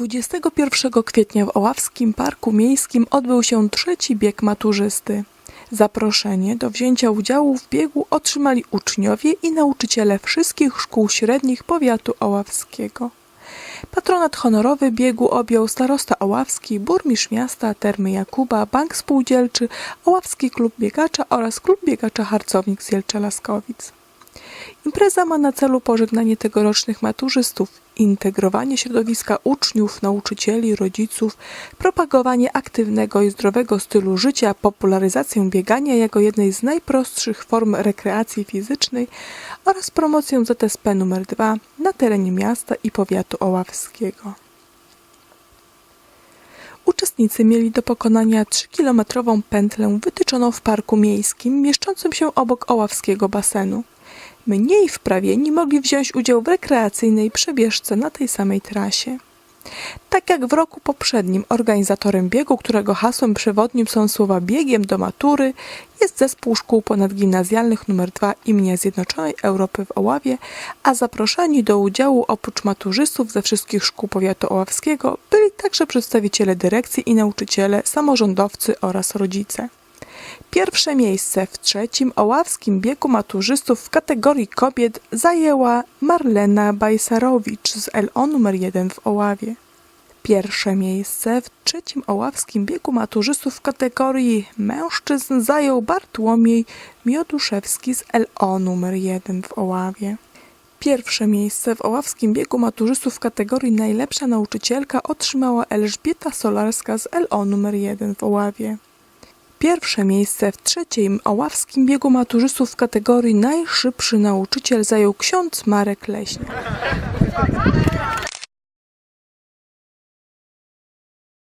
21 kwietnia w Oławskim Parku Miejskim odbył się trzeci bieg maturzysty. Zaproszenie do wzięcia udziału w biegu otrzymali uczniowie i nauczyciele wszystkich szkół średnich powiatu oławskiego. Patronat honorowy biegu objął starosta oławski, burmistrz miasta, termy Jakuba, Bank Spółdzielczy, Oławski Klub Biegacza oraz Klub Biegacza Harcownik z Jelcza-Laskowic. Impreza ma na celu pożegnanie tegorocznych maturzystów, integrowanie środowiska uczniów, nauczycieli, rodziców, propagowanie aktywnego i zdrowego stylu życia, popularyzację biegania jako jednej z najprostszych form rekreacji fizycznej oraz promocję ZSP nr 2 na terenie miasta i powiatu oławskiego. Uczestnicy mieli do pokonania 3-kilometrową pętlę wytyczoną w parku miejskim mieszczącym się obok oławskiego basenu. Mniej wprawieni mogli wziąć udział w rekreacyjnej przebieżce na tej samej trasie. Tak jak w roku poprzednim organizatorem biegu, którego hasłem przewodnim są słowa biegiem do matury, jest zespół szkół ponadgimnazjalnych nr 2 imienia Zjednoczonej Europy w Oławie, a zaproszeni do udziału oprócz maturzystów ze wszystkich szkół powiatu oławskiego byli także przedstawiciele dyrekcji i nauczyciele, samorządowcy oraz rodzice. Pierwsze miejsce w trzecim oławskim biegu maturzystów w kategorii kobiet zajęła Marlena Bajsarowicz z LO nr 1 w Oławie. Pierwsze miejsce w trzecim oławskim biegu maturzystów w kategorii mężczyzn zajął Bartłomiej Mioduszewski z LO nr 1 w Oławie. Pierwsze miejsce w oławskim biegu maturzystów w kategorii najlepsza nauczycielka otrzymała Elżbieta Solarska z LO nr 1 w Oławie. Pierwsze miejsce w trzecim oławskim biegu maturzystów w kategorii najszybszy nauczyciel zajął ksiądz Marek Leśniak.